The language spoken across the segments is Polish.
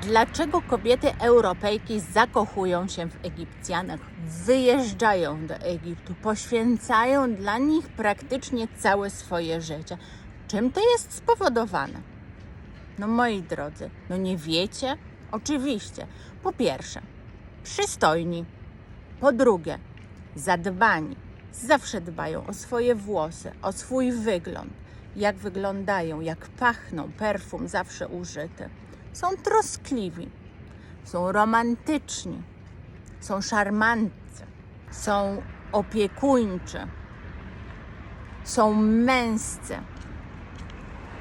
Dlaczego kobiety Europejki zakochują się w Egipcjanach, wyjeżdżają do Egiptu, poświęcają dla nich praktycznie całe swoje życie? Czym to jest spowodowane? No moi drodzy, no nie wiecie? Oczywiście. Po pierwsze, przystojni. Po drugie, zadbani. Zawsze dbają o swoje włosy, o swój wygląd. Jak wyglądają, jak pachną, perfum zawsze użyty. Są troskliwi, są romantyczni, są szarmantcy, są opiekuńczy, są męscy.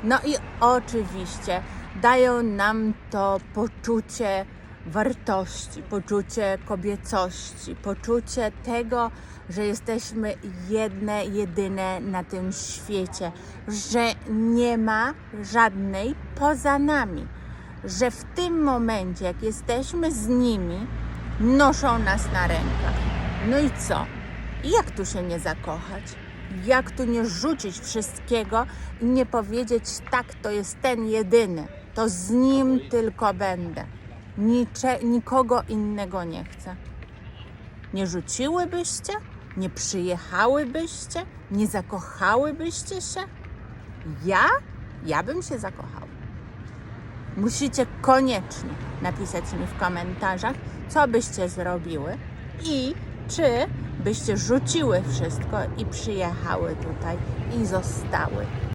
No i oczywiście dają nam to poczucie wartości, poczucie kobiecości, poczucie tego, że jesteśmy jedne, jedyne na tym świecie, że nie ma żadnej poza nami, że w tym momencie, jak jesteśmy z nimi, noszą nas na rękach. No i co? Jak tu się nie zakochać? Jak tu nie rzucić wszystkiego i nie powiedzieć, tak, to jest ten jedyny, to z nim tylko będę. Nicze, nikogo innego nie chcę. Nie rzuciłybyście? Nie przyjechałybyście? Nie zakochałybyście się? Ja? Ja bym się zakochała. Musicie koniecznie napisać mi w komentarzach, co byście zrobiły i czy byście rzuciły wszystko i przyjechały tutaj i zostały.